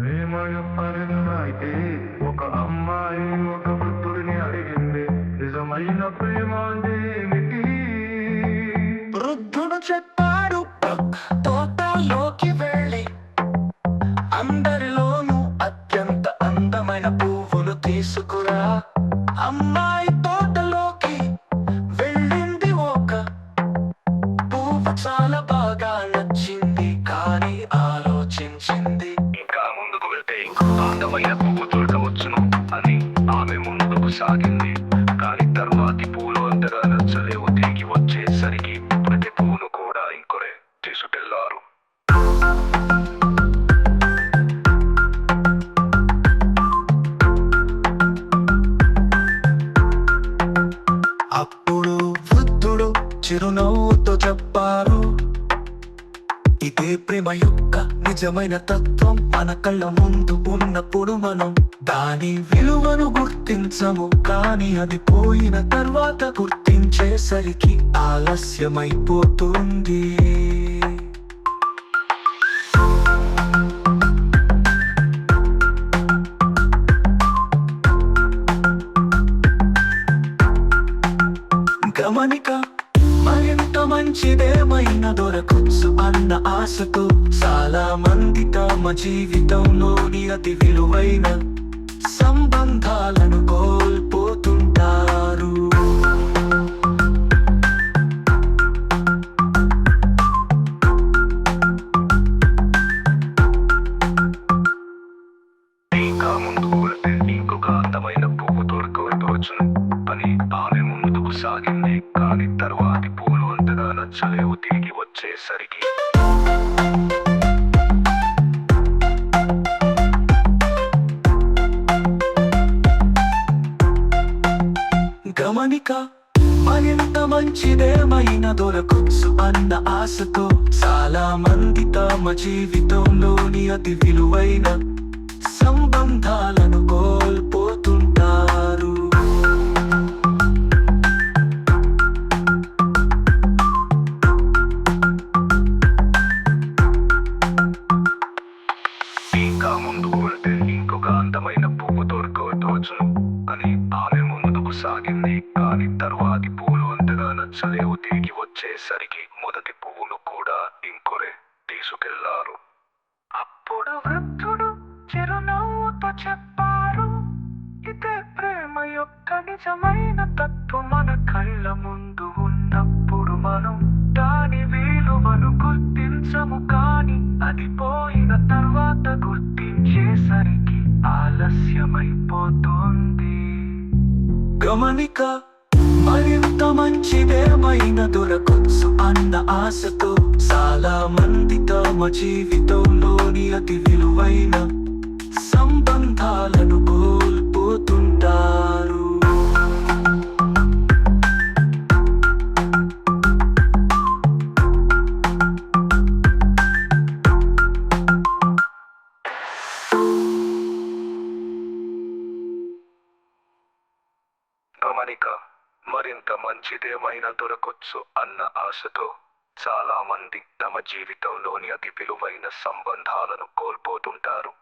ప్రేమయ పరిణాయితే ఒక అమ్మాయి ఒక వృద్ధుడిని అడిగింది. నిజమైన ప్రేమ అంటే ఏమిటి? వృద్ధుడు చెప్పాడు తోటలోకి వెళ్ళి. అందరిలోనూ అత్యంత అందమైన పువ్వులు తీసుకురా. అమ్మాయి తోటలోకి వెళ్ళింది ఒక పువ్వు చాలా బాగా సాగింది. కానీ తర్వాతి పూలు అంతగా నచ్చలేవు తిరిగి వచ్చేసరికి ప్రతి పూలు కూడా ఇంకొరే తీసుకెళ్ళారు. అప్పుడు వృద్ధుడు చిరునవ్వుతో చెప్పారు ఇదే ప్రేమ యొక్క నిజమైన తత్వం. మన కళ్ళ ముందు ఉన్నప్పుడు మనం దాని విలువను గుర్తించము. కానీ అది పోయిన తర్వాత గుర్తించేసరికి ఆలస్యమైపోతుంది. మరింత మంచిదేమైనా దొరకు అన్న ఆశతో. చాలా మంది తమ జీవితంలోని అతి విలువైన సంబంధాలను కోల్పోతుంటారు. ముందుకు కానీ తర్వాతి పూలు అంతగా నచ్చలేవు. తిరిగి వచ్చేసరికి. గమనిక మరింత మంచిదేమైనా దొరకచ్చు అన్న ఆశతో చాలా మంది తమ జీవితంలోని అతి విలువైన సంబంధాలను దొరకవచ్చును అని ఆమె ముందుకు సాగింది. కాని తరువాతి పూలు అంతగా నచ్చలేవు. తిరిగి వచ్చేసరికి మొదటి పువ్వులు కూడా ఇంకొరే తీసుకెళ్ళారు. అప్పుడు వృద్ధుడు చిరునవ్వుతో చెప్పారు ఇదే ప్రేమ యొక్క నిజమైన తత్వం మన కళ్ళ ముందు ఉన్నప్పుడు మనం దాని విలువను గుర్తించము కాని అది పో ఆలస్యమైపోతుంది గమనిక మరింత మంచిదేమైనా దొరకొచ్చు అన్న ఆశతో చాలా మంది తమ జీవితంలోని అతి విలువైన సంబంధాలను గమనిక మరింత మంచిదేమైనా దొరకొచ్చు అన్న ఆశతో చాలా మంది తమ జీవితంలోని అతి విలువైన సంబంధాలను కోల్పోతుంటారు.